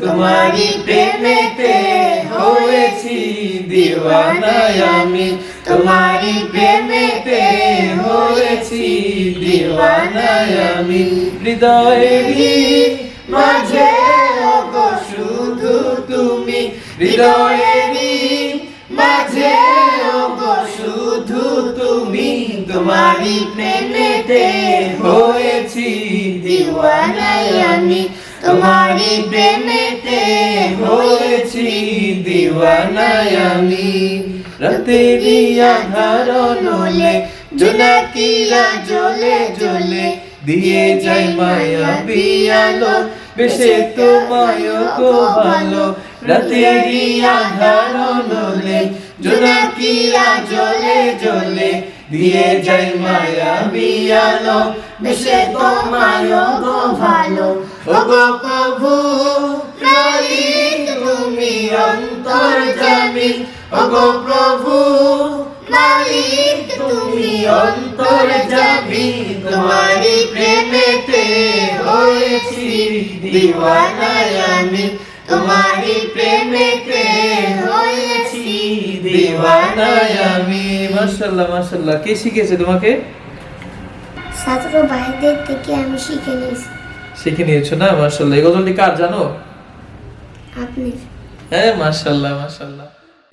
তোমারই প্রেমেতে হয়েছি, দিওয়ানায় আমি। তোমারই প্রেমেতে হয়েছি, দিওয়ানায় আমি। হৃদয়েরই মাঝে ওগো, শুধু তুমি। হৃদয়েরই মাঝে ওগো, শুধু তুমি। তোমারই প্রেমেতে হয়েছি, দিওয়ানায় আমি। তোমারই প্রেমেতে হয়েছি দিওয়ানায় আমি। রাতেরই আধার নলে জোনাকিরা জ্বলে জ্বলে দিয়ে যাই মায়া বিয়ালো বেশে তোমায় গো ভালো। রাতেরই আধার নলে জোনাকিরা জ্বলে জ্বলে দিয়ে যাই মায়া বিয়ালো বেশে তোমায় গো ভালো প্রভু মালিক তুমি অন্তর জামি ও প্রভু মালিক তুমি অন্তর জামি তোমারি প্রেমেতে হয়েছি দিওয়ানায় আমি তোমারি প্রেমেতে হয়েছি দিওয়ানায় আমি মাশাআল্লাহ মাশাআল্লাহ। কে শিখিয়েছে তোমাকে? ছাত্র ভাইদের থেকে আমি শিখে নিয়েছি। শিখে নিয়েছো না? মাশাআল্লাহ। এই গজলটি কার জানো? আপনি। হ্যাঁ মাশাআল্লাহ মাশাআল্লাহ।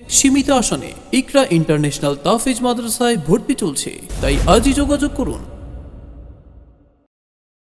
সীমিত আসনে ইকরা ইন্টারন্যাশনাল তাফিজ মাদ্রাসায় ভর্তি চলছে। তাই আজই যোগাযোগ করুন।